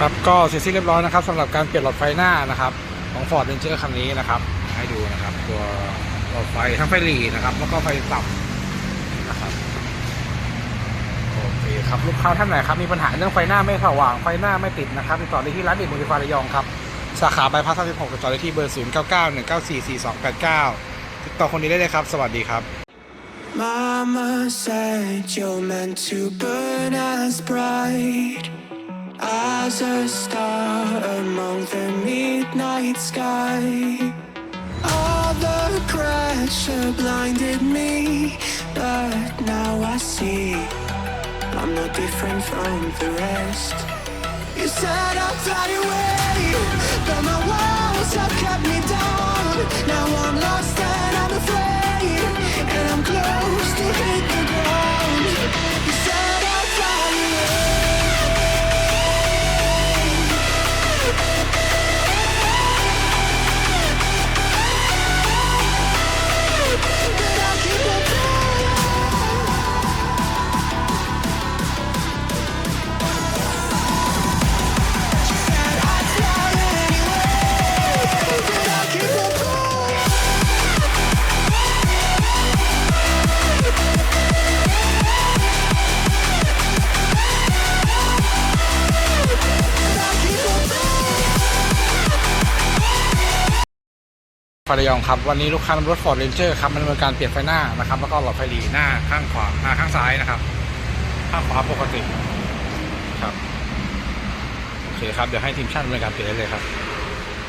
ครับก็เสร็จสิ้นเรียบร้อยนะครับสำหรับการเปลี่ยนหลอดไฟหน้านะครับของ Ford Ranger คันนี้นะครับให้ดูนะครับ ตัวหลอดไฟทั้งไฟหลีนะครับ แล้วก็ไฟต่ำนะครับโอเคครับลูกค้าท่านไหนครับมีปัญหาเรื่องไฟหน้าไม่สว่างไฟหน้าไม่ติดนะครับติดต่อได้ที่ร้านเด็กมูลนิธิระยองครับสาขาบายพาส36ติดต่อได้ที่เบอร์ 0 9 9 1 9 4 4 2 8 9 ติดต่อคนนี้ได้เลยครับ สวัสดีครับ Mama said you're meant to burn as bright as a star among the midnight sky. All the pressure blinded me, but now I see I'm no different from the rest. You said I'd fly away, ไฟระยองครับวันนี้ลูกค้านำรถ Ford Ranger ครับมันเป็นการเปลี่ยนไฟหน้านะครับแล้วก็หลอดไฟหลีหน้าข้างขวาหน้าข้างซ้ายนะครับข้างขวาปกติครับโอเคครับเดี๋ยวให้ทีมช่างดำเนินการเปลี่ยนได้เลยครับ